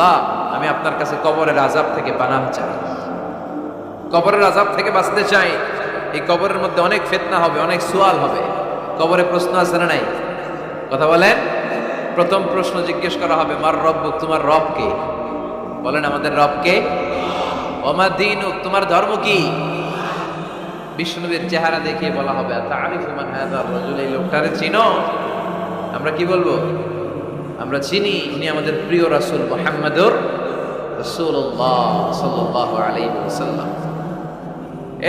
আল্লাহ, আমি আপনার কাছে কবরের আজাব থেকে বানাম চাই। কবরের আজাব থেকে বাঁচতে চাই, এই কবরের মধ্যে অনেক ফেতনা হবে, অনেক সোয়াল হবে। কবরে প্রশ্ন আছে না নাই? কথা বলেন। প্রথম প্রশ্ন জিজ্ঞেস করা হবে, মার রব, তোমার রব কে? বলেন, আমাদের রব কে? ওমার দিন, তোমার ধর্ম কি? বিষ্ণুবীর চেহারা দেখিয়ে বলা হবে তারিফু মান এই লোকটারে চিনো? আমরা কি বলব? আমরা চিনি ইনি আমাদের প্রিয় রাসূল মুহাম্মাদুর রাসূলুল্লাহ সাল্লাল্লাহু আলাইহি ওয়াসাল্লাম।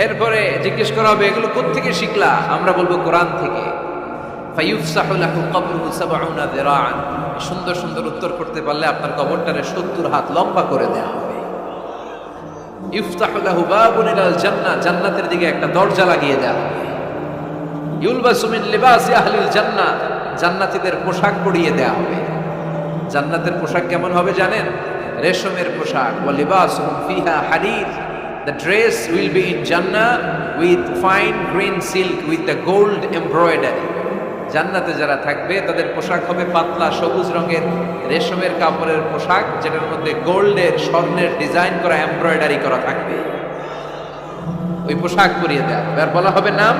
এরপরে জিজ্ঞেস করা হবে, এগুলো কোত্থেকে শিখলা? আমরা বলব, কোরআন থেকে। সুন্দর সুন্দর উত্তর করতে পারলে আপনার কবরটারে 70 হাত লম্বা করে দেওয়া হবে। ইফতাহু লাহু বাবুন ইলাল জান্নাহ জান্নাতের দিকে একটা দরজা লাগিয়ে দেওয়া হবে। ইউলবাসু মিন লিবাসি আহলিল জান্নাহ জান্নাতীদের পোশাক পরিয়ে দেওয়া হবে। জান্নাতের পোশাক কেমন হবে জানেন? রেশমের পোশাক, ওয়া লিবাসুহুম ফিহা হারির The dress will be in Jannah with fine green silk with the gold embroidery. জান্নাতে যারা থাকবে, তাদের পোশাক হবে পাতলা সবুজ রঙের। রেশমের কাপড়ের পোশাক, যেটার মধ্যে গোল্ডের, স্বর্ণের ডিজাইন করা এমব্রয়ডারি করা থাকবে। ওই পোশাক পরিয়ে হবে আর বলা হবে নাম।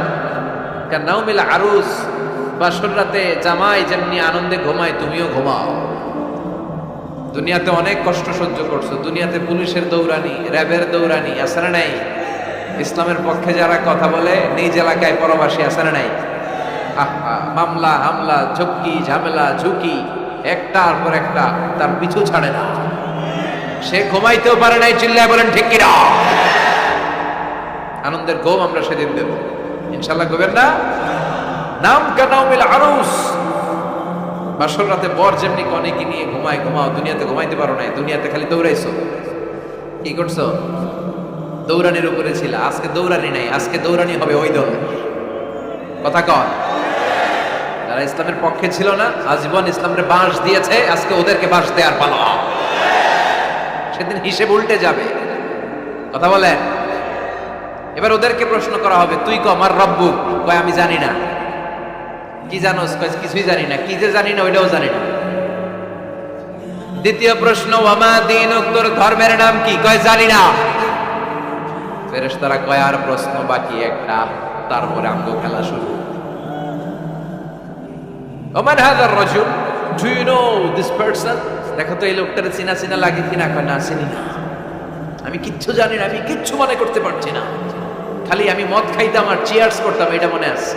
নাউমিল আরুস। বাসর রাতে জামাই যেমনি আনন্দে ঘুমায়, তুমিও ঘুমাও। দুনিয়াতে অনেক কষ্ট সহ্য করছ। দুনিয়াতে পুলিশের দৌড়ানি, র্যাবের দৌড়ানি, আসারা নাই। ইসলামের পক্ষে যারা কথা বলে, নিজ এলাকায় পরবাসী আসারা নাই। মামলা, হামলা ঝক্কি ঝামেলা, ঝুঁকি, একটার পর একটা তার পিছু ছাড়ে না। সে ঘুমাইতেও পারে নাই, চিল্লায় বলেন, ঠিক কিনা? আনন্দের ঘুম আমরা সেদিন দেব। ইনশাল্লাহ ঘুমেন না? নাম কানাউমিল আরুস। বাসর রাতে বর যেমনি কনেকে নিয়ে ঘুমায়, ঘুমাও, দুনিয়াতে ঘুমাইতে পারো নাই, দুনিয়াতে খালি দৌড়াইছো। কি করছ? দৌড়ানির উপরে ছিল, আজকে দৌড়ানি নাই, আজকে দৌড়ানি হবে ওই দল। কথা কর যারা ইসলামের পক্ষে ছিল না, আজীবন ইসলামের বাঁশ দিয়েছে, আজকে ওদেরকে বাঁশ দেওয়ার পালা। সেদিন হিসেব উল্টে যাবে। কথা বলেন। এবার ওদেরকে প্রশ্ন করা হবে, তুই ক আমার রব্বু? কয়, আমি জানি না। কি কয় কিছুই জানি না। কি যে জানি না, ওইটাও জানি না। দ্বিতীয় প্রশ্ন, ওয়ামা দিন তোর ধর্মের নাম কি? কয়, জানি না। ফেরেশতারা কয়, আর প্রশ্ন বাকি, একটা তারপরে আমগো খেলা শুরু। ওমান হাজার রজুল, do you know this person? দেখো তো, এই লোকটার চিনা চিনা লাগে কিনা? কয়, না, চিনি না। আমি কিচ্ছু জানি না, আমি কিচ্ছু মনে করতে পারছি না। খালি আমি মদ খাইতাম আর চিয়ার্স করতাম এটা মনে আছে।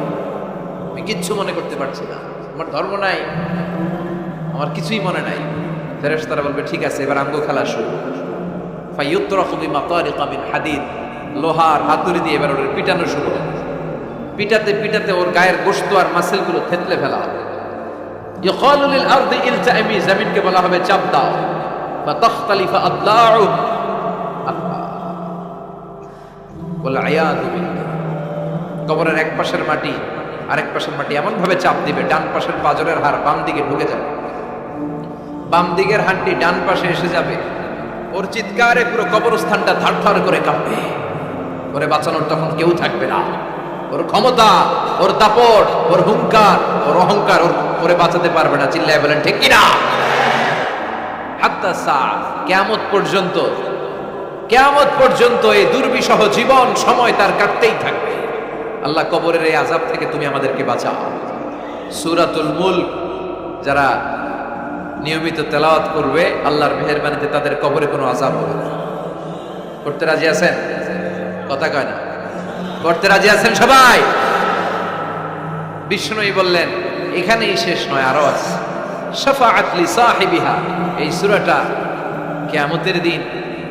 আমি কিচ্ছু মনে করতে পারছি না। আমার ধর্ম নাই, আমার কিছুই মনে নাই। ফেরেশ তারা বলবে, ঠিক আছে, এবার আঙ্গো খেলা শুরু। ফাইয়ুত্তরাকু বিমাতারিকা মিন হাদিদ। লোহার হাতুড়ি দিয়ে এবার ওর পিটানো শুরু হবে। পিটাতে পিটাতে ওর গায়ের গোশত আর মাসেলগুলো থেতলে ফেলা হবে। ইউকালু লিল আরদি ইলতাইমি জমিনকে বলা হবে, চাপ দাও। আদলাউ। বলে আয়াদু বিল্লাহ। কবরের এক পাশের মাটি আরেক পাশের মাটি এমন ভাবে চাপ দিবে, ডান পাশের পাজরের হাড় বাম দিকে ঢুকে যাবে। বাম দিকের হাড্ডি ডান পাশে এসে যাবে। ওর চিৎকারে পুরো কবরস্থানটা ধার ধার করে কাঁপবে। ওরে বাঁচানোর তখন কেউ থাকবে না। ওর ক্ষমতা, ওর দাপট, ওর হুঙ্কার, ওর অহংকার ওর ওরে বাঁচাতে পারবে না। চিল্লায় বলেন, ঠিক কিনা কেয়ামত পর্যন্ত কেয়ামত পর্যন্ত এই দুর্বিষহ জীবন সময় তার কাটতেই থাকবে। আল্লাহ কবরের এই আজাব থেকে তুমি আমাদেরকে বাঁচাও। সুরাতুল মুল্ক যারা নিয়মিত তেলাওয়াত করবে, আল্লাহর মেহেরবানিতে তাদের কবরে কোনো আজাব হবে না। করতে রাজি আছেন? কথা কয় না। করতে রাজি আছেন সবাই? বিষ্ণুই বললেন, এখানেই শেষ নয়, আরও আছে। শাফাআত লি সাহিবিহা, এই সূরাটা কিয়ামতের দিন,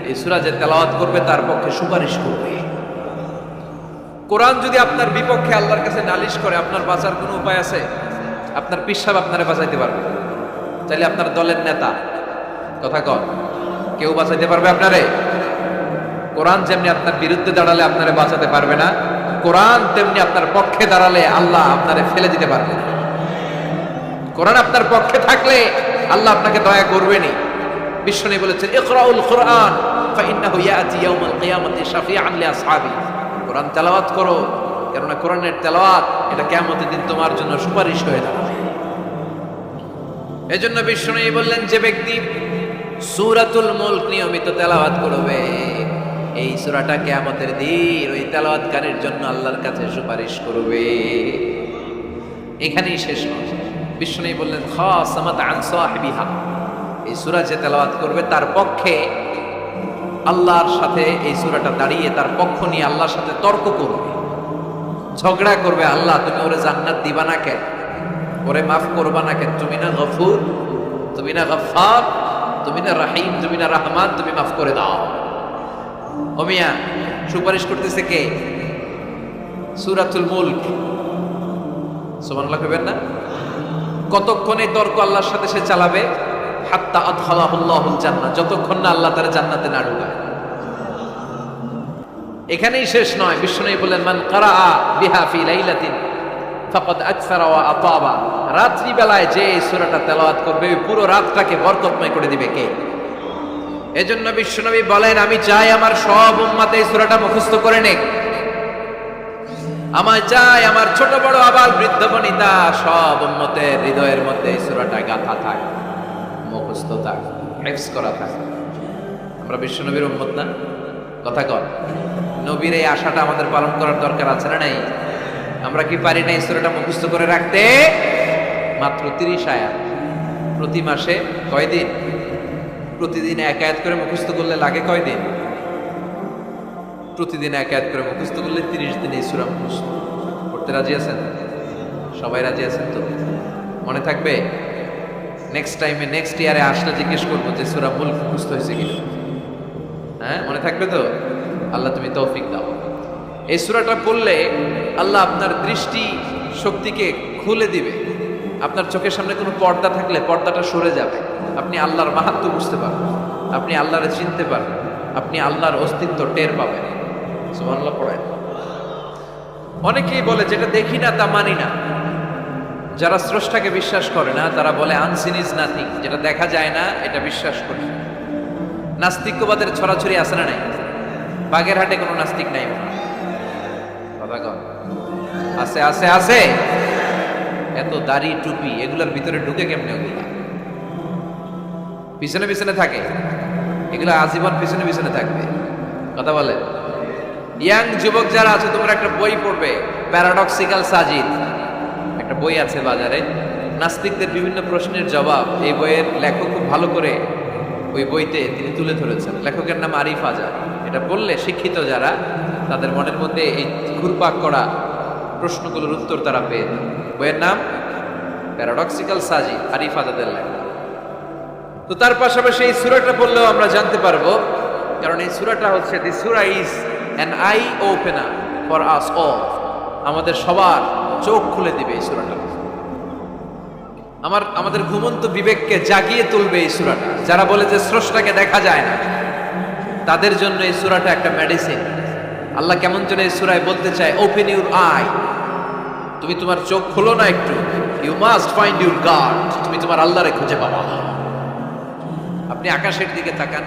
এই সূরা যে তেলাওয়াত করবে তার পক্ষে সুপারিশ করবে। কোরআন যদি আপনার বিপক্ষে আল্লাহর কাছে নালিশ করে, আপনার বাঁচার কোনো উপায় আছে? আপনার পিসাব আপনারে বাঁচাইতে পারবে। তাইলে আপনার দলের নেতা। কথা কন, কেউ বাঁচাইতে পারবে আপনারে? কোরআন যেমনি আপনার বিরুদ্ধে দাঁড়ালে আপনারে বাঁচাতে পারবে না, কোরআন তেমনি আপনার পক্ষে দাঁড়ালে আল্লাহ আপনারে ফেলে দিতে পারবে কোরআন আপনার পক্ষে থাকলে আল্লাহ আপনাকে দয়া করবেনই। বিশ্বনী বলেছেন, ইকরাউল কোরআন, ফাইন্নাহু ইয়াতি ইয়াউমাল কিয়ামাতি শাফিআন লিআসহাবি কোরআন তেলাওয়াত করো, কেননা কোরআনের তেলাওয়াত এটা কিয়ামতের দিন তোমার জন্য সুপারিশ হয়ে দাঁড়াবে। এজন্য বিশ্বনী বললেন, যে ব্যক্তি সূরাতুল মুলক নিয়মিত তেলাওয়াত করবে, এই সূরাটা কিয়ামতের দিন ওই তেলাওয়াতকারীর জন্য আল্লাহর কাছে সুপারিশ করবে। এখানেই শেষ নয় বিষ্ণু বললেন খাসামাত আন সাহিবিহা। এই সুরা যে তেলাওয়াত করবে তার পক্ষে আল্লাহর সাথে এই সুরাটা দাঁড়িয়ে তার পক্ষ নিয়ে আল্লাহর সাথে তর্ক করবে। ঝগড়া করবে, আল্লাহ, তুমি ওরে জান্নাত দিবা না কেন? ওরে মাফ করবা না কেন? তুমি না গফুর, তুমি না গফফার, তুমি না রাহিম, তুমি না রহমান, তুমি মাফ করে দাও। অমিয়া সুপারিশ করতেছে কে? সূরাতুল মুলক। সুবহানাল্লাহ কইবেন না? কতক্ষণে তর্ক আল্লাহর সাথে সে চালাবে? হাত্তা যতক্ষণ না আল্লাহ তার জান্নাতে না ঢুকায়। এখানেই শেষ নয় বিষ্ণু বললেন, মান কারা এই বিশ্বনবী বলেন, আমি চাই আমার সব উম্মাতে এই সূরাটা মুখস্থ করে নেক। আমার চাই আমার ছোট বড় আবার বৃদ্ধ বনিতা সব উম্মতের হৃদয়ের মধ্যে এই সূরাটা গাথা থাক। মুখস্থ হেফজ করা থাক। আমরা বিশ্বনবীর উম্মত না? কথা কর নবীর এই আশাটা আমাদের পালন করার দরকার আছে না নাই? আমরা কি পারি না ঈশ্বরটা মুখস্থ করে রাখতে? মাত্র তিরিশ আয়াত। প্রতি মাসে কয়দিন প্রতিদিন এক আয়াত করে মুখস্থ করলে লাগে কয়দিন প্রতিদিন এক আয়াত করে মুখস্থ করলে তিরিশ দিন এই সুরা মুখস্থ। করতে রাজি আছেন? সবাই রাজি আছেন তো? মনে থাকবে? নেক্সট টাইমে নেক্সট ইয়ারে আসলে জিজ্ঞেস করব যে সুরা মূল মুখস্থ হয়েছে কিনা। হ্যাঁ মনে থাকবে তো? আল্লাহ তুমি তৌফিক দাও। এই সুরাটা পড়লে আল্লাহ আপনার দৃষ্টি শক্তিকে খুলে দিবে। আপনার চোখের সামনে কোনো পর্দা থাকলে পর্দাটা সরে যাবে। আপনি আল্লাহর মাহাত্ম বুঝতে পারবেন। আপনি আল্লাহরে চিনতে পারবেন। আপনি আল্লাহর অস্তিত্ব টের পাবেন। সুবহানাল্লাহ, পড়েন। অনেকেই বলে, যেটা দেখি না তা মানি না। যারা স্রষ্টাকে বিশ্বাস করে না, তারা বলে আনসিন ইজ নাথিং যেটা দেখা যায় না, এটা বিশ্বাস করি। নাস্তিক্যবাদের ছড়াছড়ি আছে না নাই? বাগেরহাটে কোনো নাস্তিক নাই আছে আছে আছে। এত দাড়ি, টুপি, এগুলোর ভিতরে ঢুকে কেমনে ওগুলা? পিছনে পিছনে থাকে। এগুলো আজীবন পিছনে পিছনে থাকবে। কথা বলে? ইয়াং যুবক যারা আছে, তোমরা একটা বই পড়বে প্যারাডক্সিক্যাল সাজিদ বই আছে বাজারে। নাস্তিকদের বিভিন্ন প্রশ্নের জবাব এই বইয়ের লেখক খুব ভালো করে ওই বইতে তিনি তুলে ধরেছেন। লেখকের নাম আরিফ আজাদ। এটা বললে শিক্ষিত যারা, তাদের মনের মধ্যে এই ঘুরপাক করা প্রশ্নগুলোর উত্তর তারা পেয়ে। বইয়ের নাম প্যারাডক্সিক্যাল সাজি, আরিফ আজাদের লেখা। তো তার পাশাপাশি এই সুরাটা পড়লেও আমরা জানতে পারব, কারণ এই সুরাটা হচ্ছে দি সুরা is an eye opener for us all আমাদের সবার চোখ খুলে দিবে এই সুরাটা। আমার, আমাদের ঘুমন্ত বিবেককে জাগিয়ে তুলবে এই সুরাটা। যারা বলে যে স্রষ্টাকে দেখা যায় না, তাদের জন্য এই সুরাটা একটা মেডিসিন আল্লাহ কেমন যেন এই সুরায় বলতে চায় ওপেন ইউর আই তুমি তোমার চোখ খোলো না একটু। You must find your god তুমি তোমার আল্লাহরে খুঁজে পাবা আপনি আকাশের দিকে তাকান,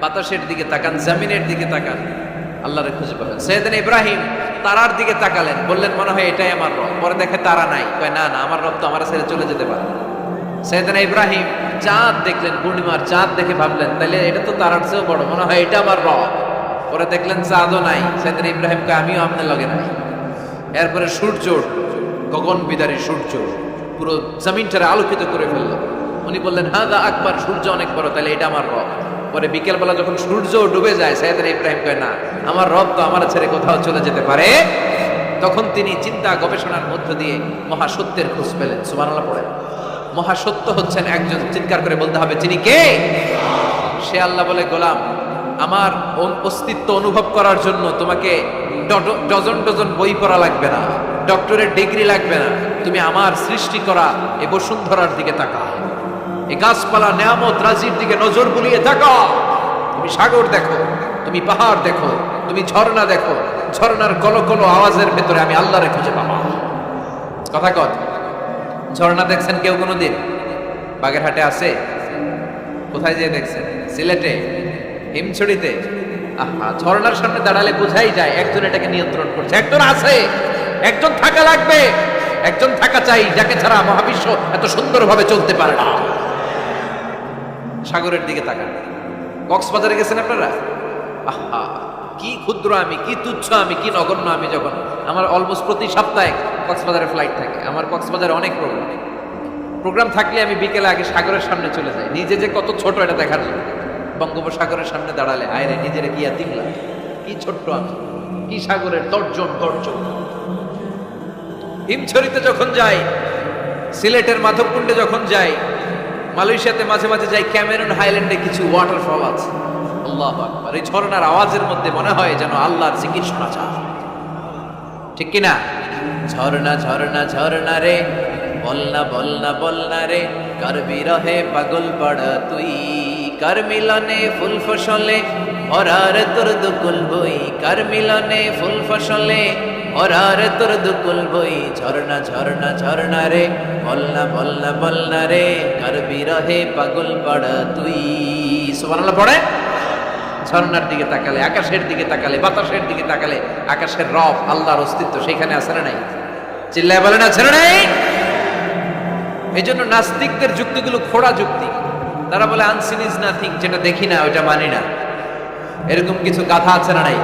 বাতাসের দিকে তাকান, জামিনের দিকে তাকান। আল্লাহরে খুঁজে পাবেন সৈয়দিন ইব্রাহিম তারার দিকে তাকালেন, বললেন, মনে হয় এটাই আমার রব। পরে দেখে তারা নাই। কয়, না না, আমার রব তো আমার ছেড়ে চলে যেতে পারে সৈয়দিন ইব্রাহিম চাঁদ দেখলেন, পূর্ণিমার চাঁদ দেখে ভাবলেন তাহলে এটা তো তারার চেয়েও বড়, মনে হয় এটা আমার রব। পরে দেখলেন, চাঁদও নাই। সৈয়দিন ইব্রাহিমকে আমিও আপনার লগে নাই। এরপরে সূর্য গগন বিদারী সূর্য পুরো জমিনটারে আলোকিত করে ফেলল। উনি বললেন হ্যাঁ দা আকবার, সূর্য অনেক বড় তাহলে এটা আমার রব। পরে বিকেলবেলা যখন সূর্য ডুবে যায় সাইয়েদ ইব্রাহিম কয়, না, আমার রব তো আমার ছেড়ে কোথাও চলে যেতে পারে। তখন তিনি চিন্তা গবেষণার মধ্য দিয়ে মহাসত্যের খোঁজ পেলেন। সুবহানাল্লাহ পড়েন। মহাসত্য হচ্ছেন একজন চিৎকার করে বলতে হবে তিনি কে? সে আল্লাহ বলে, গোলাম, আমার অস্তিত্ব অনুভব করার জন্য তোমাকে ডজন ডজন বই পড়া লাগবে না ডক্টরের ডিগ্রি লাগবে না। তুমি আমার সৃষ্টি করা এই বসুন্ধরার দিকে তাকাও। এই গাছপালা নেয়ামত রাজির দিকে নজর বুলিয়ে তাকাও তুমি সাগর দেখো, তুমি পাহাড় দেখো, তুমি ঝর্ণা দেখো। ঝর্ণার কলো কলো আওয়াজের ভেতরে আমি আল্লাহরে খুঁজে পাবো। কথা কর ঝর্ণা দেখছেন কেউ কোনো দিন বাগেরহাটে আছে? কোথায় যেয়ে দেখছেন? সিলেটে? হিমছড়িতে? আহা, ঝর্ণার সামনে দাঁড়ালে বোঝাই যায়, একজন এটাকে নিয়ন্ত্রণ করছে। একজন আছে, একজন থাকা লাগবে। একজন থাকা চাই, যাকে ছাড়া মহাবিশ্ব এত সুন্দরভাবে চলতে পারে না। সাগরের দিকে তাকান। কক্সবাজারে গেছেন আপনারা? আহা, কি ক্ষুদ্র আমি, কি তুচ্ছ আমি, কি নগণ্য আমি যখন। আমার অলমোস্ট প্রতি সপ্তাহে কক্সবাজারে ফ্লাইট থাকে। আমার কক্সবাজারে অনেক প্রোগ্রাম প্রোগ্রাম থাকলে আমি বিকেলে আগে সাগরের সামনে চলে যাই। নিজে যে কত ছোট এটা দেখার জন্য। বঙ্গোপসাগরের সামনে দাঁড়ালে আয়রে নিজের আর দিমলা কি ছোট্ট আমি, কি সাগরের দর্জন তর্জন হিমছড়িতে যখন যাই, সিলেটের মাধবকুণ্ডে যখন যাই মালয়েশিয়াতে মাঝে মাঝে যাই, ক্যামেরন হাইল্যান্ডে কিছু ওয়াটারফল আছে। আল্লাহ আকবার। এই ঝর্ণার আওয়াজের মধ্যে মনে হয় যেন আল্লাহর শোনা যায় ঠিক কিনা? ঝর্ণা ঝর্ণা ঝর্ণা রে, বলনা বলনা বলনা রে, কার বিরহে পাগল পড়া তুই? কার মিলনে ফুল ফসলে, ভরার তোর দুকুল বই? কার মিলনে ফুল ফসলে ভরার তোর দুকুল বই ঝর্ণা ঝর্ণা ঝর্ণা রে। বলনা বলনা বলনা রে কার বিরহে পাগল পড়া তুই। সুবহানাল্লাহ, পড়ে? ঝর্ণার দিকে তাকালে, আকাশের দিকে তাকালে, বাতাসের দিকে তাকালে, আকাশের রব, আল্লাহর অস্তিত্ব সেখানে আছে না নাই? চিল্লায় বলে না নাই? এই জন্য নাস্তিকদের যুক্তিগুলো খোড়া যুক্তি। তারা বলে আনসিন ইজ নাথিং যেটা দেখি না, ওইটা মানি না। এরকম কিছু গাথা আছে না নাই?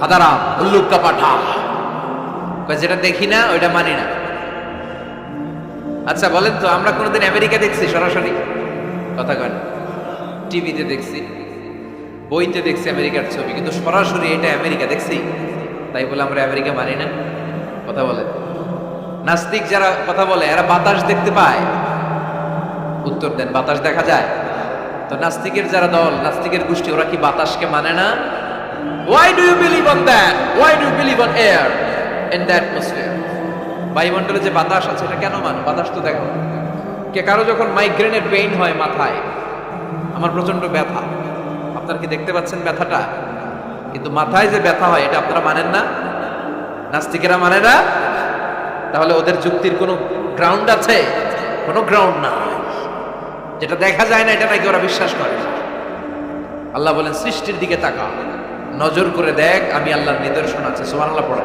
হাদারাম উল্লুক্কা পাঠা যেটা দেখি না, ওইটা মানি না। আচ্ছা বলেন তো, আমরা কোনোদিন আমেরিকা দেখছি সরাসরি? কথা কয় না টিভিতে দেখছি, বইতে দেখছি আমেরিকার ছবি, কিন্তু সরাসরি এটা আমেরিকা দেখছি? তাই বলে আমরা আমেরিকা মানি না। কথা বলে নাস্তিক যারা কথা বলে, এরা বাতাস দেখতে পায়। উত্তর দেন, বাতাস দেখা যায়। তো নাস্তিকের যারা দল, নাস্তিকের গোষ্ঠী, ওরা কি বাতাসকে মানে না? Why do you believe on that why do you believe on air in the atmosphere বায়ুমণ্ডলে যে বাতাস আছে, এটা কেন মানো বাতাস তো দেখো। কে কারও যখন মাইগ্রেনের পেইন হয় মাথায়, আমার প্রচণ্ড ব্যথা। আপনার কি দেখতে পাচ্ছেন ব্যথাটা? কিন্তু মাথায় যে ব্যথা হয়, এটা আপনারা মানেন না? নাস্তিকেরা মানে না? তাহলে ওদের যুক্তির কোনো গ্রাউন্ড আছে? কোনো গ্রাউন্ড না যেটা দেখা যায় না, এটা নাকি ওরা বিশ্বাস করে। আল্লাহ বলেন, সৃষ্টির দিকে তাকা নজর করে দেখ, আমি আল্লাহর নিদর্শন আছে। সোমান আল্লাহ পড়ে।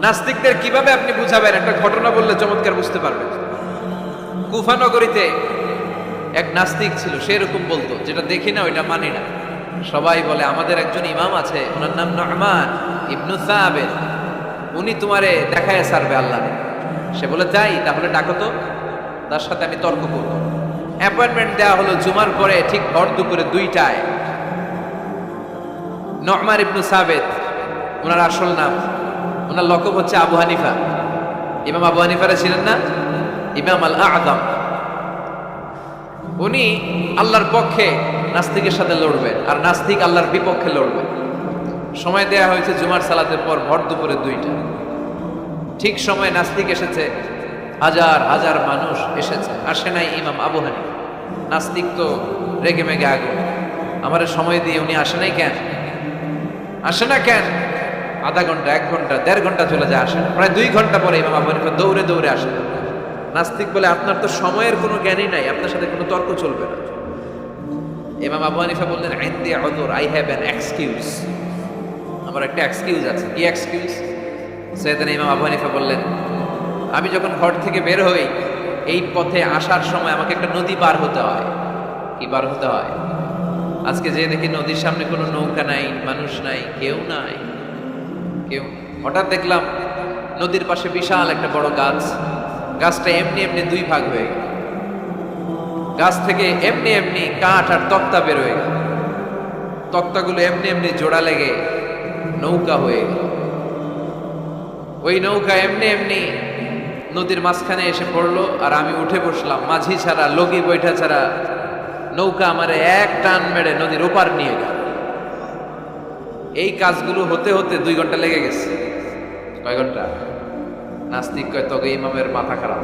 নাস্তিকদের কীভাবে আপনি বুঝাবেন? একটা ঘটনা বললে চমৎকার বুঝতে পারবেন। কুফানগরীতে এক নাস্তিক ছিল, সে এরকম বলতো, যেটা দেখি না, ওইটা মানি না। সবাই বলে, আমাদের একজন ইমাম আছে, ওনার নাম নহমান ইবনু সাহাবের উনি তোমারে দেখায় সারবে আল্লাহ সে বলে, যাই, তাহলে ডাকো তো। তার সাথে আমি তর্ক করব। অ্যাপয়েন্টমেন্ট দেওয়া হলো, জুমার পরে ঠিক ভর দুপুরে দুইটায়। নহমার ইবনু সাবেদ ওনার আসল নাম। ওনার লকব হচ্ছে আবু হানিফা। ইমাম আবু হানিফারা ছিলেন না? ইমাম আল আদম উনি আল্লাহর পক্ষে নাস্তিকের সাথে লড়বেন, আর নাস্তিক আল্লাহর বিপক্ষে লড়বেন সময় দেয়া হয়েছে জুমার সালাতের পর ভর দুপুরে দুইটা। ঠিক সময় নাস্তিক এসেছে, হাজার হাজার মানুষ এসেছে। আসে নাই ইমাম আবু হানি নাস্তিক তো রেগে মেগে আগুন। আমার সময় দিয়ে উনি আসে নাই কেন? আসে না কেন? আধা ঘণ্টা, এক ঘণ্টা, দেড় ঘণ্টা চলে যায়, আসে। প্রায় দুই ঘণ্টা পরে ইমাম আবু হানিফা দৌড়ে দৌড়ে আসে। নাস্তিক বলে আপনার তো সময়ের কোনো জ্ঞানই নাই, আপনার সাথে কোনো তর্ক চলবে না। ইমাম আবু হানিফা বললেন আইন দিয়ে other I have an excuse আমার একটা এক্সকিউজ আছে। কি এক্সকিউজ সৈয়দান ইমাম আবু হানিফা বললেন, আমি যখন ঘর থেকে বের হই, এই পথে আসার সময় আমাকে একটা নদী পার হতে হয়। কি পার হতে হয়? আজকে যে দেখি নদীর সামনে কোনো নৌকা নাই, মানুষ নাই, কেউ নাই, কেউ হঠাৎ দেখলাম নদীর পাশে বিশাল একটা বড় গাছ। গাছটা এমনি এমনি দুই ভাগ হয়ে গেল। গাছ থেকে এমনি এমনি কাঠ আর তক্তা বেরোয় গেল। তক্তাগুলো এমনি এমনি জোড়া লেগে নৌকা হয়ে গেল। ওই নৌকা এমনি এমনি নদীর মাঝখানে এসে পড়ল আর আমি উঠে বসলাম। মাঝি ছাড়া, লগি বৈঠা ছাড়া নৌকা আমারে এক টান মেরে নদীর ওপার নিয়ে গেল। এই কাজগুলো হতে হতে দুই ঘণ্টা লেগে গেছে। কয় ঘণ্টা? নাস্তিক কয় তবে ইমামের মাথা খারাপ।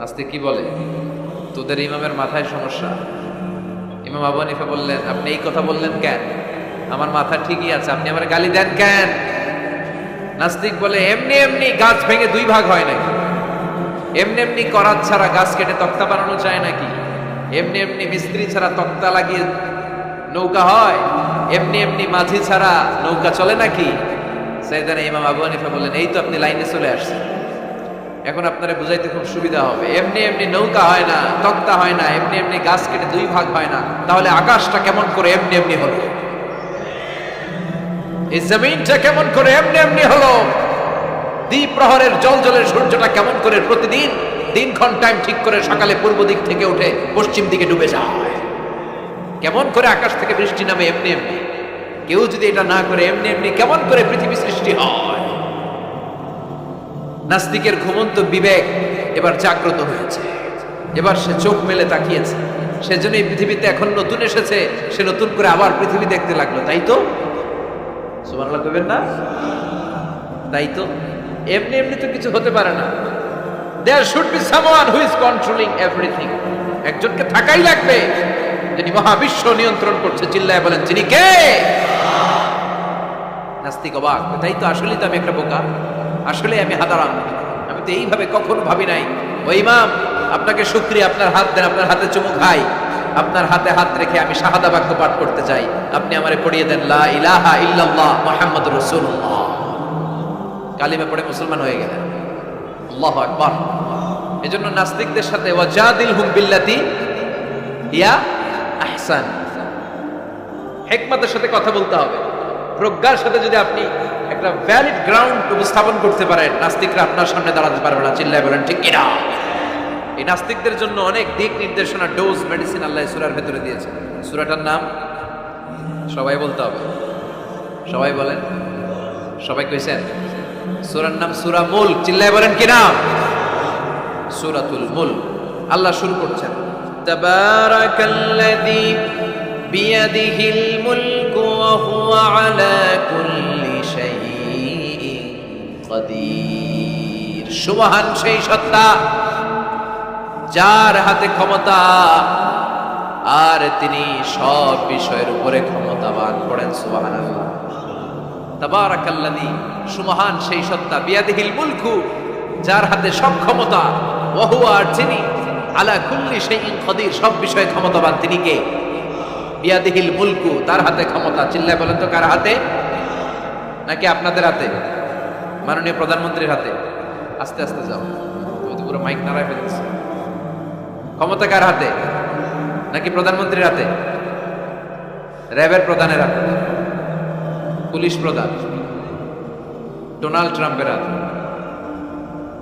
নাস্তিক কি বলে? তোদের ইমামের মাথায় সমস্যা। ইমাম আবু হানিফা বললেন, আপনি এই কথা বললেন কেন? আমার মাথা ঠিকই আছে, আপনি আমার গালি দেন কেন? নাস্তিক বলে, এমনি এমনি গাছ ভেঙে দুই ভাগ হয় নাকি? এমনি এমনি করাত ছাড়া গাছ কেটে তক্তা বানানো যায় নাকি? এমনি এমনি মিস্ত্রি ছাড়া তক্তা লাগিয়ে নৌকা হয়, এমনি এমনি মাঝি ছাড়া নৌকা চলে নাকি? সাইদানা ইমাম আবু হানিফা বললেন, এই তো আপনি লাইনে চলে আসছেন। এখন আপনারা বুঝাইতে খুব সুবিধা হবে। এমনি এমনি নৌকা হয় না, তক্তা হয় না, এমনি এমনি গাছ কেটে দুই ভাগ হয় না। তাহলে আকাশটা কেমন করে এমনি এমনি হলো? এই জমিনটা কেমন করে এমনি এমনি হলো? দ্বীপ প্রহরের জল জলের সূর্যটা কেমন করে প্রতিদিন দিনক্ষণ টাইম ঠিক করে সকালে পূর্ব দিক থেকে উঠে পশ্চিম দিকে ডুবে যায়। কেমন করে আকাশ থেকে বৃষ্টি নামে এমনি এমনি। কেউ যদি এটা না করে এমনি এমনি কেমন করে পৃথিবী সৃষ্টি হয়। নাস্তিকের ঘুমন্ত বিবেক এবার জাগ্রত হয়েছে। এবার সে চোখ মেলে তাকিয়েছে। সেজন্য এই পৃথিবীতে এখন নতুন এসেছে। সে নতুন করে আবার পৃথিবী দেখতে লাগল, তাই তো? কইবেন না? তাই তো? এমনি এমনি তো কিছু হতে পারে না। There should be someone who controlling everything একজনকে থাকাই লাগবে। যিনি মহাবিশ্ব নিয়ন্ত্রণ করছে চিল্লায় বলেন, যিনি কে? নাস্তিক অবাক। তাই তো আসলেই তো আমি একটা বোকা। আসলে আমি হাদারাম। আমি তো এইভাবে কখনো ভাবি নাই। ও ইমাম, আপনাকে শুক্রিয়া, আপনার হাত দেন, আপনার হাতে চুমু খাই। আপনার হাতে হাত রেখে আমি শাহাদা বাক্য পাঠ করতে চাই। আপনি আমারে পড়িয়ে দেন, লা ইলাহা ইল্লাল্লাহ মুহাম্মাদুর রাসূলুল্লাহ। কালিমা পড়ে মুসলমান হয়ে গেলেন। আল্লাহু আকবার। এজন্য নাস্তিকদের সাথে ওয়াজাদিল হুম বিল্লাতি ইয়া আহসান। হেকমতের সাথে কথা বলতে হবে। প্রজ্ঞার সাথে যদি আপনি একটা ভ্যালিড গ্রাউন্ড উপস্থাপন করতে পারেন, নাস্তিকরা আপনার সামনে দাঁড়াতে পারবে না। চিল্লায় বলেন, ঠিক কিনা? এই নাস্তিকদের জন্য অনেক দিক নির্দেশনা ডোজ মেডিসিন আল্লাহ সুরার ভেতরে দিয়েছে সুরাটার নাম? সবাই বলতে হবে। সবাই বলেন। সবাই কইছেন? সুরার নাম সুরা মুল চিল্লায় বলেন কি নাম সুরাতুল মুল আল্লাহ শুরু করছেন। তাবারাকাল্লাযী কুল্লি সেই সত্তা, যার হাতে ক্ষমতা, আর তিনি সব বিষয়ের উপরে ক্ষমতাবান পড়েন সুবহানাল্লাহ। সেই সত্তা, বিয়াদিহিল মুলকু, যার হাতে সব ক্ষমতা আর যিনি আলা কুল্লি সব বিষয়ে ক্ষমতাবান। তিনি কে? তার হাতে ক্ষমতা। তো কার হাতে? নাকি আপনাদের হাতে? মাননীয় প্রধানমন্ত্রীর হাতে। আস্তে আস্তে যাও। পুরো মাইক ক্ষমতা কার হাতে? নাকি প্রধানমন্ত্রীর হাতে? র্যাবের প্রধানের হাতে। পুলিশ প্রধান। ডোনাল্ড ট্রাম্পের হাতে।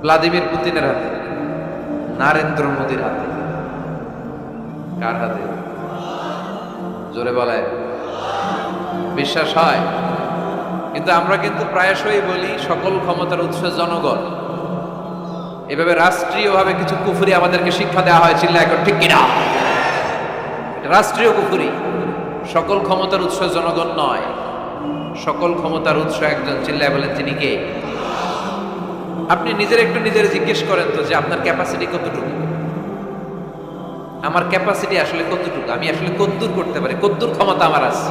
ভ্লাদিমির পুতিনের হাতে। নরেন্দ্র মোদীর হাতে। কার হাতে? জোরে বলায় বিশ্বাস হয়? কিন্তু আমরা কিন্তু প্রায়শই বলি সকল ক্ষমতার উৎস জনগণ। এভাবে রাষ্ট্রীয়ভাবে কিছু কুফুরি আমাদেরকে শিক্ষা দেওয়া হয় চিল্লা এখন ঠিক কিনা? রাষ্ট্রীয় কুফুরি। সকল ক্ষমতার উৎস জনগণ নয়। সকল ক্ষমতার উৎস একজন চিল্লায় বলেন, তিনি কে? আপনি নিজের একটু নিজের জিজ্ঞেস করেন তো যে আপনার ক্যাপাসিটি কতটুকু? আমার ক্যাপাসিটি আসলে কতটুকু? আমি আসলে কদ্দুর করতে পারি। কদ্দুর ক্ষমতা আমার আছে।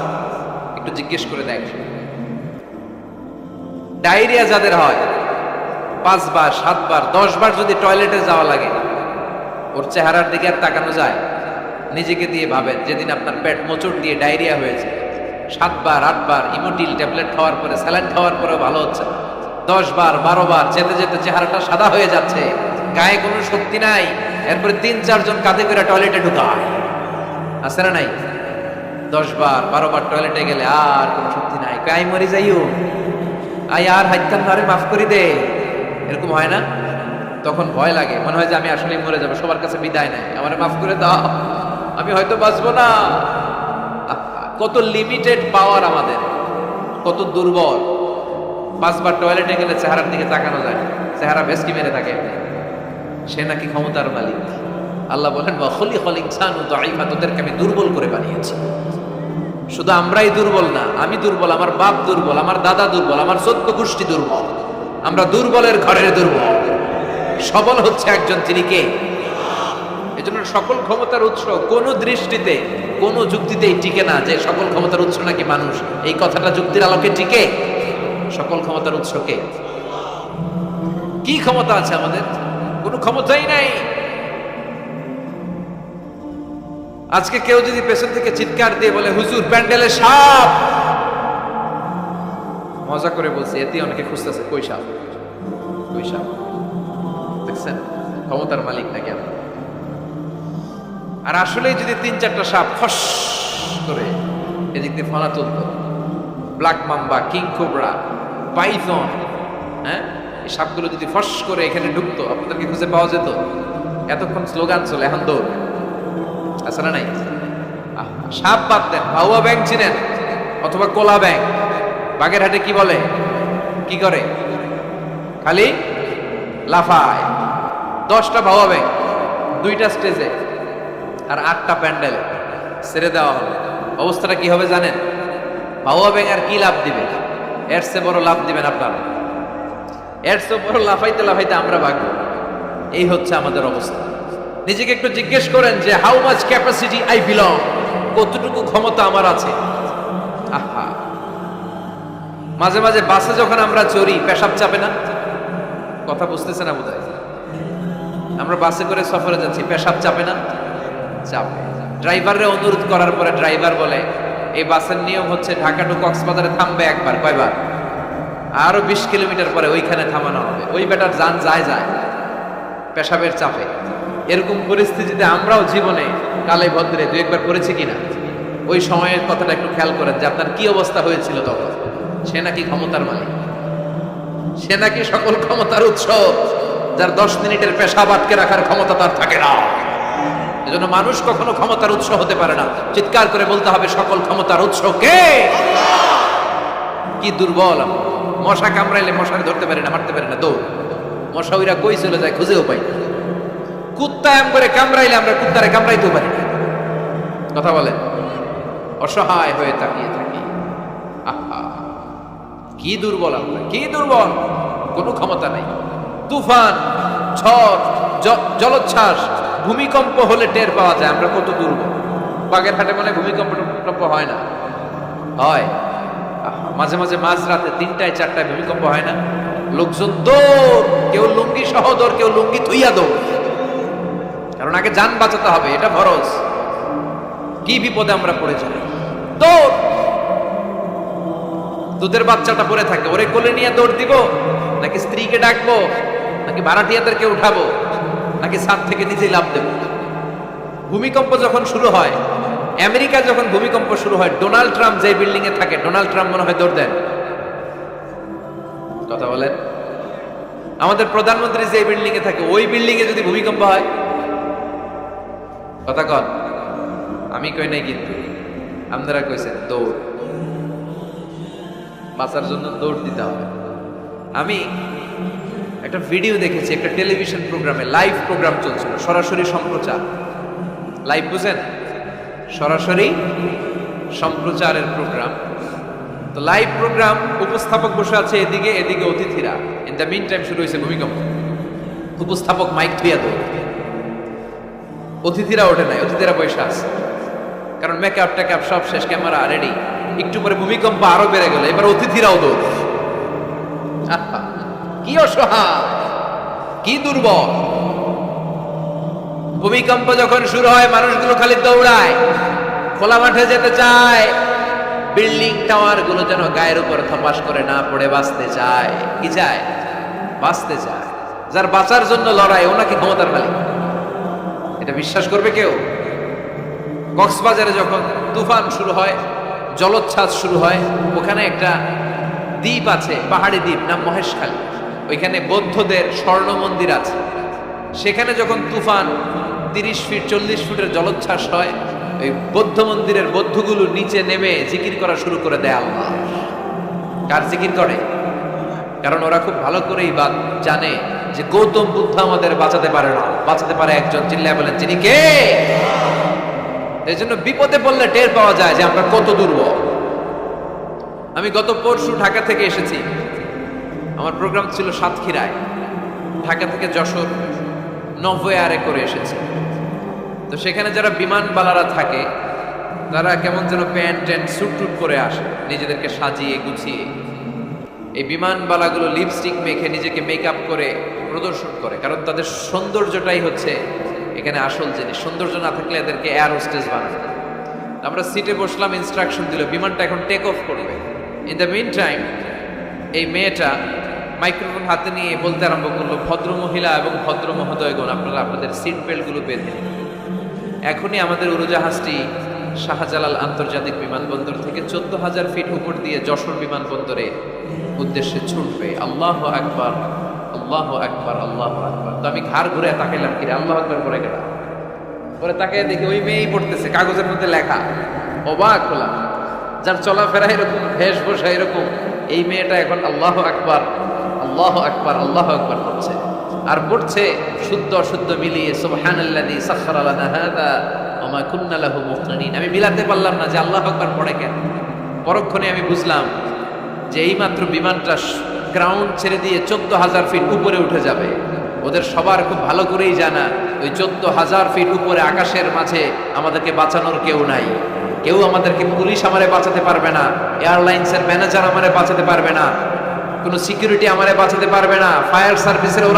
একটু জিজ্ঞেস করে দেখ ডায়রিয়া যাদের হয়, পাঁচবার, সাতবার, দশবার যদি টয়লেটে যাওয়া লাগে, ওর চেহারার দিকে আর তাকানো যায়। নিজেকে দিয়ে ভাবেন, যেদিন আপনার পেট মোচড় দিয়ে ডায়রিয়া হয়েছে, সাতবার, আটবার, ইমোটিল ট্যাবলেট খাওয়ার পরে, স্যালাইন খাওয়ার পরেও ভালো হচ্ছে না। দশ বার, বারো বার যেতে যেতে চেহারাটা সাদা হয়ে যাচ্ছে। গায়ে কোনো শক্তি নাই। এরপরে তিন চারজন কাঁধে করে টয়লেটে ঢুকায়। আছে না নাই? দশ বার, বারো বার টয়লেটে গেলে আর কোনো শক্তি নাই। গায়ে মরে যাইও। আই আর হাইতাম আরে মাফ করে দে। এরকম হয় না? তখন ভয় লাগে। মনে হয় যে আমি আসলে মরে যাব। সবার কাছে বিদায় নাই আমার মাফ করে দাও। আমি হয়তো বাঁচবো না। কত লিমিটেড পাওয়ার আমাদের। কত দুর্বল। পাঁচবার টয়লেটে গেলে চেহারার দিকে তাকানো যায়। চেহারা ভেস্কি মেরে থাকে। সে নাকি ক্ষমতার মালিক। আল্লাহ বলেন বখলি খলিং সানু দাইফা তোদেরকে আমি দুর্বল করে বানিয়েছি। শুধু আমরাই দুর্বল না, আমি দুর্বল, আমার বাপ দুর্বল, আমার দাদা দুর্বল, আমার সত্য গোষ্ঠী দুর্বল। আমরা দুর্বলের ঘরের দুর্বল। সবল হচ্ছে একজন, তিনি কে? এজন্য সকল ক্ষমতার উৎস কোন দৃষ্টিতে, কোন যুক্তিতেই টিকে না যে সকল ক্ষমতার উৎস নাকি মানুষ। এই কথাটা যুক্তির আলোকে টিকে? সকল ক্ষমতার উৎসকে কি? ক্ষমতা আছে আমাদের? কোনো ক্ষমতাই নাই। আজকে কেউ যদি পেছন থেকে চিৎকার দিয়ে বলে, হুজুর, প্যান্ডেলে সাপ! মজা করে বলছি এতে অনেকে খুঁজতেছে, কই সাপ? কই সাপ? দেখছেন, ক্ষমতার মালিক নাকি আমরা আর আসলে যদি তিন চারটা সাপ ফস করে এদিক দিয়ে ফানা তুলত। Black mamba, king cobra python হ্যাঁ? এই সাপগুলো যদি ফস করে এখানে ঢুকতো, আপনাদেরকে খুঁজে পাওয়া যেত। এতক্ষণ স্লোগান চলে এখন দৌড়। আছে না নাই সাপ বাদ দেন ভাউয়া ব্যাংক চিনেন, অথবা কোলা ব্যাংক। বাগেরহাটে কি বলে? কি করে? খালি লাফায়। দশটা ভাওয়া ব্যাংক, দুইটা স্টেজে, আর আটটা প্যান্ডেল। ছেড়ে দেওয়া হবে অবস্থাটা কি হবে জানেন? ভাওয়া ব্যাংক আর কি লাভ দিবে? এর চেয়ে বড় লাভ দিবেন আপনারা। এর চেয়ে বড় লাফাইতে লাফাইতে আমরা ভাগবো এই হচ্ছে আমাদের অবস্থা। নিজেকে একটু জিজ্ঞেস করেন যে how much capacity I belong কতটুকু ক্ষমতা আমার আছে? আহা। মাঝে মাঝে বাসে যখন আমরা চড়ি, পেশাব চাপে না? কথা বুঝতেছে না বোধহয় আমরা বাসে করে সফরে যাচ্ছি, পেশাব চাপে না? চাপে। ড্রাইভাররে অনুরোধ করার পরে ড্রাইভার বলে এই বাসের নিয়ম হচ্ছে ঢাকা টু কক্সবাজারে থামবে একবার, কয়বার? আরও বিশ কিলোমিটার পরে ওইখানে থামানো হবে। ওই বেটার যান যায় যায়, পেশাবের চাপে। এরকম পরিস্থিতিতে আমরাও জীবনে কালে ভদ্রে দু একবার করেছি কিনা, ওই সময়ের কথাটা একটু খেয়াল করেন যে আপনার কি অবস্থা হয়েছিল তখন? সে নাকি ক্ষমতার মালিক। সে নাকি সকল ক্ষমতার উৎস, যার দশ মিনিটের পেশাব আটকে রাখার ক্ষমতা তার থাকে না। এজন্য মানুষ কখনো ক্ষমতার উৎস হতে পারে না। চিৎকার করে বলতে হবে, সকল ক্ষমতার উৎস কে? কি দুর্বল মশা কামড়াইলে মশাকে ধরতে পারি না, মারতে পারি না, দৌড়। মশা ওইরা কই চলে যায় খুঁজেও পাই কুত্তা এম করে কামড়াইলে আমরা কুত্তারে কামড়াইতেও পারি না। কথা বলে? অসহায় হয়ে তাকিয়ে থাকি। আহা। কি দুর্বল আমরা, কি দুর্বল। কোনো ক্ষমতা নাই। তুফান, ঝড় জলোচ্ছ্বাস ভূমিকম্প হলে টের পাওয়া যায়, আমরা কত দুর্বল। বাগের হাটে মানে ভূমিকম্প হয় না। হয়। মাঝে মাঝে মাঝ রাতে তিনটায় চারটায় ভূমিকম্প হয় না। লোকজন দৌড়, কেউ লুঙ্গি সহ দৌড়, কেউ লুঙ্গি থুইয়া দৌড়। কারণ আগে যান বাঁচাতে হবে, এটা ফরজ। কি বিপদে আমরা পড়ে যাই? দৌড়! দুধের বাচ্চাটা পড়ে থাকে, ওরে কোলে নিয়ে দৌড় দিব? নাকি স্ত্রীকে ডাকবো? নাকি ভাড়াটিয়াদেরকে উঠাবো? নাকি ছাদ থেকে নিজেই লাভ দেবো। ভূমিকম্প যখন শুরু হয়, আমেরিকা যখন ভূমিকম্প শুরু হয়, ডোনাল্ড ট্রাম্প যে বিল্ডিং এ থাকে, ডোনাল্ড ট্রাম্প মনে হয় দৌড় দেন। কথা বলেন? আমাদের প্রধানমন্ত্রী যে বিল্ডিং এ থাকে, ওই বিল্ডিং এ যদি ভূমিকম্প হয়, কথা কন। আমি কই নাই কিন্তু, আপনারা কইছেন দৌড়। বাঁচার জন্য দৌড় দিতে হবে। আমি একটা ভিডিও দেখেছি একটা টেলিভিশন প্রোগ্রামে লাইভ প্রোগ্রাম চলছিল সরাসরি সম্প্রচার। লাইভ বুঝেন? সরাসরি সম্প্রচারের প্রোগ্রাম তো লাইভ প্রোগ্রাম উপস্থাপক বসে আছে এদিকে এদিকে অতিথিরা। ইন দ্য মিন টাইম শুরু হয়েছে ভূমিকম্প। উপস্থাপক মাইক থুইয়া দৌড় অতিথিরা ওঠে নাই অতিথিরা বসে আছে। কারণ মেকআপ টেকআপ সব শেষ ক্যামেরা রেডি একটু পরে ভূমিকম্প আরও বেড়ে গেল এবার অতিথিরাও দৌড়। আহা, কি অসহায়, কি দুর্বল। ভূমিকম্প যখন শুরু হয়, মানুষগুলো খালি দৌড়ায়, খোলা মাঠে যেতে চায়, বিল্ডিং টাওয়ারগুলো যেন গায়ের উপর থপাস করে না পড়ে, বাঁচতে চায়। কি চায়? বাঁচতে চায়। যার বাঁচার জন্য লড়াই ওনাকে ক্ষমতার মালিক। এটা বিশ্বাস করবে কেউ? কক্সবাজারে যখন তুফান শুরু হয়, জলোচ্ছ্বাস শুরু হয়, ওখানে একটা দ্বীপ আছে, পাহাড়ি দ্বীপ, নাম মহেশখালী। ওইখানে বৌদ্ধদের স্বর্ণ মন্দির আছে। সেখানে যখন তুফান তিরিশ ফিট, চল্লিশ ফুটের জলোচ্ছ্বাস হয়, ওই বৌদ্ধ মন্দিরের বৌদ্ধগুলো নিচে নেমে জিকির করা শুরু করে দেয় আল্লাহ। কার জিকির করে? কারণ ওরা খুব ভালো করেই বা জানে যে গৌতম বুদ্ধ আমাদের বাঁচাতে পারে না। বাঁচাতে পারে একজন চিল্লায় বলেন, যিনি কে? এই জন্য বিপদে পড়লে টের পাওয়া যায় যে আমরা কত দুর্বল। আমি গত পরশু ঢাকা থেকে এসেছি। আমার প্রোগ্রাম ছিল সাতক্ষীরায়। ঢাকা থেকে যশোর নব্বই নভোয়ারে করে এসেছে। তো সেখানে যারা বিমানবালারা থাকে, তারা কেমন যেন প্যান্ট ট্যান্ট, স্যুট টুট করে আসে, নিজেদেরকে সাজিয়ে গুছিয়ে। এই বিমানবালাগুলো লিপস্টিক মেখে নিজেকে মেকআপ করে প্রদর্শন করে, কারণ তাদের সৌন্দর্যটাই হচ্ছে এখানে আসল জিনিস। সৌন্দর্য না থাকলে এদেরকে এয়ার হোস্টেস বানাবে আমরা সিটে বসলাম ইনস্ট্রাকশন দিল, বিমানটা এখন টেক অফ করবে। ইন দ্য মিন টাইম এই মেয়েটা মাইক্রোফোন হাতে নিয়ে বলতে আরম্ভ করল, ভদ্র মহিলা এবং ভদ্র মহোদয়গণ, আপনারা আপনাদের সিট বেল্টগুলো বেঁধে এখনই আমাদের উড়োজাহাজটি শাহজালাল আন্তর্জাতিক বিমানবন্দর থেকে চোদ্দ হাজার ফিট উপর দিয়ে যশোর বিমানবন্দরে উদ্দেশ্যে ছুটবে। আল্লাহ আকবার আল্লাহ আকবার আল্লাহ আকবার। তো আমি ঘাড় ঘুরে তাকাইলাম, কিরে, আল্লাহ আকবার করে গেলাম পরে তাকে দেখি ওই মেয়েই পড়তেছে, কাগজের মধ্যে লেখা, অবাক হলাম, যার চলাফেরা এরকম বেশভূষা এরকম এই মেয়েটা এখন আল্লাহ আকবার আল্লাহ আকবার আল্লাহ আকবার পড়ছে আর পড়ছে শুদ্ধ অশুদ্ধ মিলিয়ে, সুবহানাল্লাযী সাখখারা লানা হাযা ওয়া কুন্না লাহু মুকরিনিন আমি মিলাতে পারলাম না যে আল্লাহ আকবার পড়ে কেন। পরক্ষণে আমি বুঝলাম যে এইমাত্র বিমানটা গ্রাউন্ড ছেড়ে দিয়ে চোদ্দ হাজার ফিট উপরে উঠে যাবে। ওদের সবার খুব ভালো করেই জানা, ওই চোদ্দ হাজার ফিট উপরে আকাশের মাঝে আমাদেরকে বাঁচানোর কেউ নাই। কেউ আমাদেরকে পুলিশ আমারে বাঁচাতে পারবে না, এয়ারলাইন্সের ম্যানেজার আমারে বাঁচাতে পারবে না, কোনো সিকিউরিটি আমারে বাঁচাতে পারবে না, ফায়ার সার্ভিসের ওরা